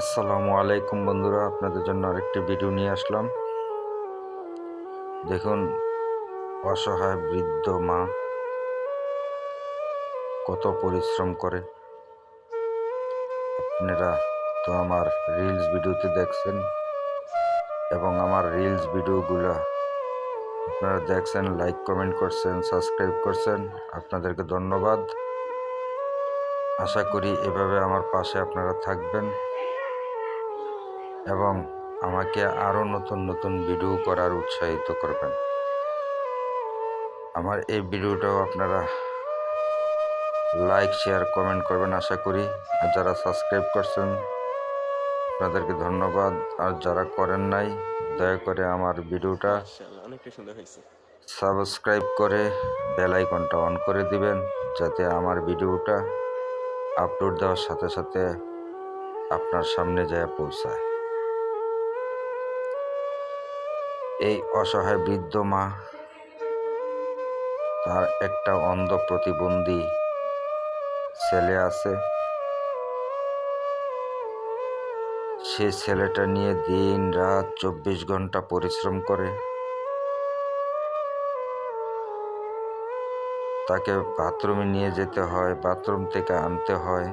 আসসালামু আলাইকুম বন্ধুরা, আপনাদের জন্য আরেকটি ভিডিও নিয়ে আসলাম। দেখুন, অসহায় বৃদ্ধ মা কত পরিশ্রম করে। আপনারা তো আমার রিলস ভিডিওতে দেখছেন এবং আমার রিলস ভিডিওগুলো আপনারা দেখছেন লাইক কমেন্ট করছেন সাবস্ক্রাইব করছেন, আপনাদেরকে ধন্যবাদ। আশা করি এভাবে আমার পাশে আপনারা থাকবেন। এবং আমাকে আরও নতুন নতুন ভিডিও করার উৎসাহিত করবেন। আমার এই ভিডিওটাও আপনারা লাইক শেয়ার কমেন্ট করবেন আশা করি। আর যারা সাবস্ক্রাইব করছেন আপনাদেরকে ধন্যবাদ। আর যারা করেন নাই দয়া করে আমার ভিডিওটা সাবস্ক্রাইব করে বেল আইকনটা অন করে দিবেন যাতে আমার ভিডিওটা আপলোড দেওয়ার সাথে সাথে আপনার সামনে যায় পৌঁছায়। এই অসহায় বৃদ্ধ মা, তার একটা অন্ধ প্রতিবন্ধী ছেলে আছে। সে ছেলেটা নিয়ে দিন রাত চব্বিশ ঘণ্টা পরিশ্রম করে। তাকে বাথরুমে নিয়ে যেতে হয়, বাথরুম থেকে আনতে হয়,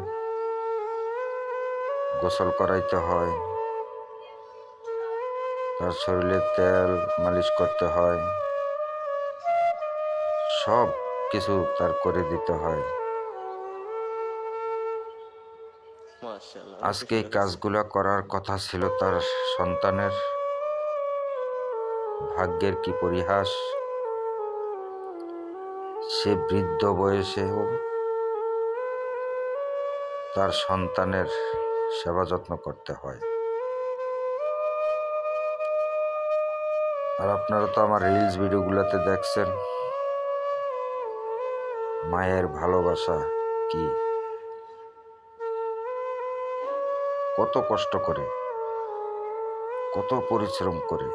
গোসল করাইতে হয়। তার শরীরে তেল মালিশ করতে হয়। সব কিছু তার করে দিতে হয়। আজকে এই কাজগুলা করার কথা ছিল তার সন্তানের। ভাগ্যের কি পরিহাস? সে বৃদ্ধ বয়সেও তার সন্তানের সেবা যত্ন করতে হয়। আর আপনারা তো আমার রিলস ভিডিওগুলোতে দেখছেন। মায়ের ভালোবাসা কি? কত কষ্ট করে, কত পরিশ্রম করে।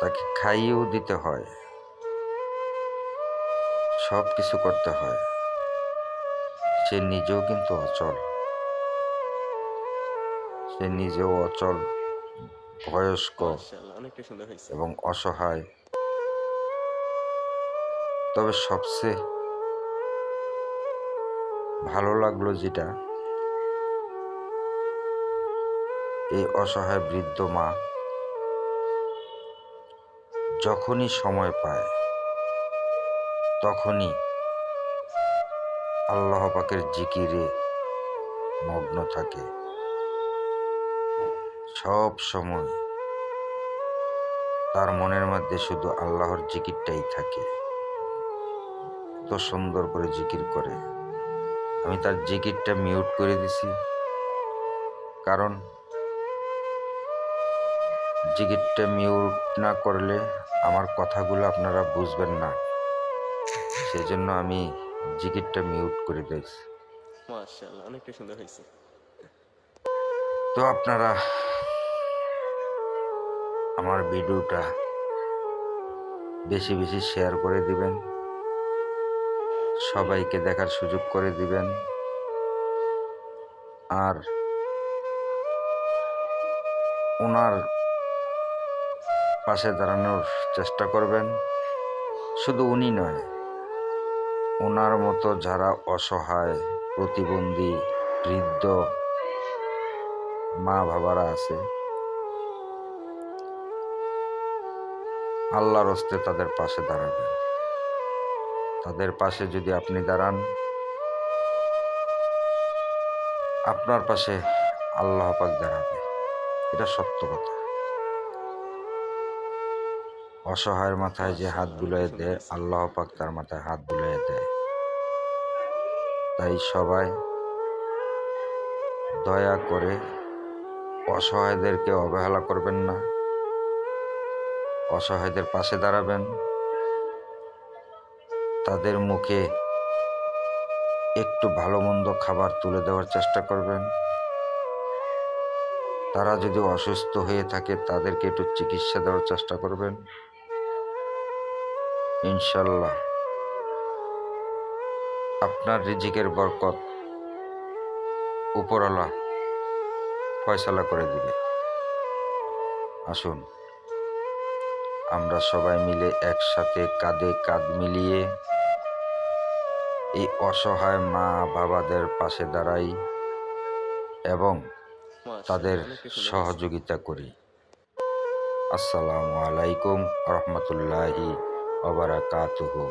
তাকে খাইয়েও দিতে হয় সব কিছু করতে হয়। সে নিজেও কিন্তু অচল। সে নিজেও অচল বয়স্ক এবং অসহায়। তবে সবচেয়ে ভালো লাগল যেটা, এই অসহায় বৃদ্ধ মা যখনই সময় পায়, তখনই আল্লাহ পাকের জিকিরে মগ্ন থাকে। সব সময়। তার মনের মধ্যে শুধু আল্লাহর জিকিরটাই থাকে। এত সুন্দর করে জিকির করে। আমি তার জিকিরটা মিউট করে দিছি। কারণ জিকিরটা মিউট না করলে আমার কথাগুলো আপনারা বুঝবেন না। সেই জন্য আমি জিকিরটা মিউট করে দিয়েছি। অনেকটা সুন্দর হয়েছে। তো আপনারা আমার ভিডিওটা বেশি বেশি শেয়ার করে দিবেন। সবাইকে দেখার সুযোগ করে দিবেন। আর ওনার পাশে দাঁড়ানোর চেষ্টা করবেন। শুধু উনি নয়, ওনার মতো যারা অসহায়, প্রতিবন্ধী, বৃদ্ধ মা বাবারা আছে আল্লাহর হস্তে তাদের পাশে দাঁড়াবেন। তাদের পাশে যদি আপনি দাঁড়ান, আপনার পাশে আল্লাহ পাক দাঁড়াবে। এটা সত্য কথা। অসহায়ের মাথায় যে হাত বুলিয়ে দেয়, আল্লাহ পাক তার মাথায় হাত বুলিয়ে দেয়। তাই সবাই দয়া করে অসহায়দেরকে অবহেলা করবেন না। অসহায়দের পাশে দাঁড়াবেন। তাদের মুখে একটু ভালো মন্দ খাবার তুলে দেওয়ার চেষ্টা করবেন। তারা যদি অসুস্থ হয়ে থাকে, তাদেরকে একটু চিকিৎসা দেওয়ার চেষ্টা করবেন। ইনশাল্লাহ আপনার রিজিকের বরকত উপরওয়ালা ফয়সালা করে দিবে। আসুন। আমরা সবাই মিলে একসাথে কাঁধে কাঁধ মিলিয়ে এই অসহায় মা বাবাদের পাশে দাঁড়াই এবং তাদের। সহযোগিতা করি আসসালামু আলাইকুম রহমতুল্লাহি ওবারাকাতুহু